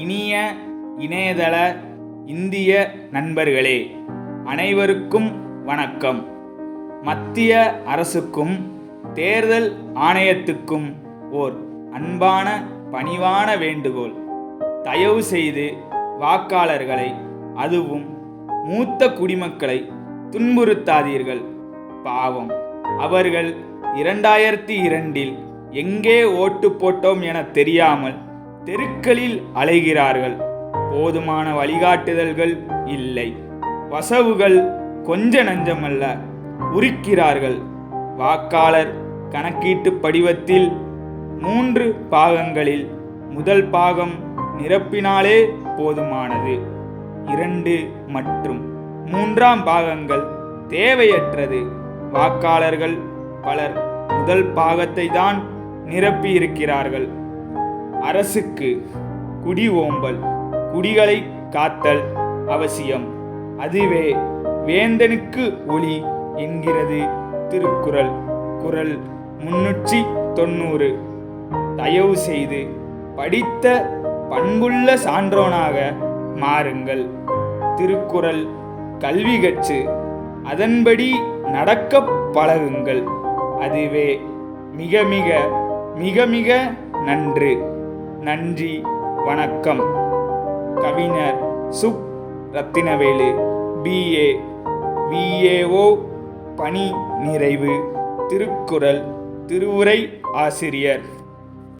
இனிய இணையதள இந்திய நண்பர்களே அனைவருக்கும் வணக்கம். மத்திய அரசுக்கும் தேர்தல் ஆணையத்துக்கும் ஓர் அன்பான பணிவான வேண்டுகோள். தயவு செய்து வாக்காளர்களை அதுவும் மூத்த குடிமக்களை துன்புறுத்தாதீர்கள். பாவம். அவர்கள் இரண்டாயிரத்தி இரண்டில் எங்கே ஓட்டு போட்டோம் என தெரியாமல் தெருக்களில் அலைகிறார்கள். போதுமான வழிகாட்டுதல்கள் இல்லை. வசவுகள் கொஞ்ச நஞ்சமல்ல. உரிக்கிறார்கள். வாக்காளர் கணக்கீட்டு படிவத்தில் மூன்று பாகங்களில் முதல் பாகம் நிரப்பினாலே போதுமானது. இரண்டு மற்றும் மூன்றாம் பாகங்கள் தேவையற்றது. வாக்காளர்கள் பலர் முதல் பாகத்தை தான் நிரப்பியிருக்கிறார்கள். அரசுக்கு குடி ஓம்பல் குடிகளை காத்தல் அவசியம். அதுவே வேந்தனுக்கு ஒளி என்கிறது திருக்குறள். குறள் முன்னூற்றி தொண்ணூறு. தயவு செய்து படித்த பண்புள்ள சான்றோனாக மாறுங்கள். திருக்குறள் கல்வி கற்று அதன்படி நடக்க பழகுங்கள். அதுவே மிக மிக மிக மிக நன்று. நன்றி வணக்கம். கவிஞர் சுப் ரத்தினவேலு பிஏ விஏஓ பணி நிறைவு. திருக்குறள் திருவுரை ஆசிரியர்.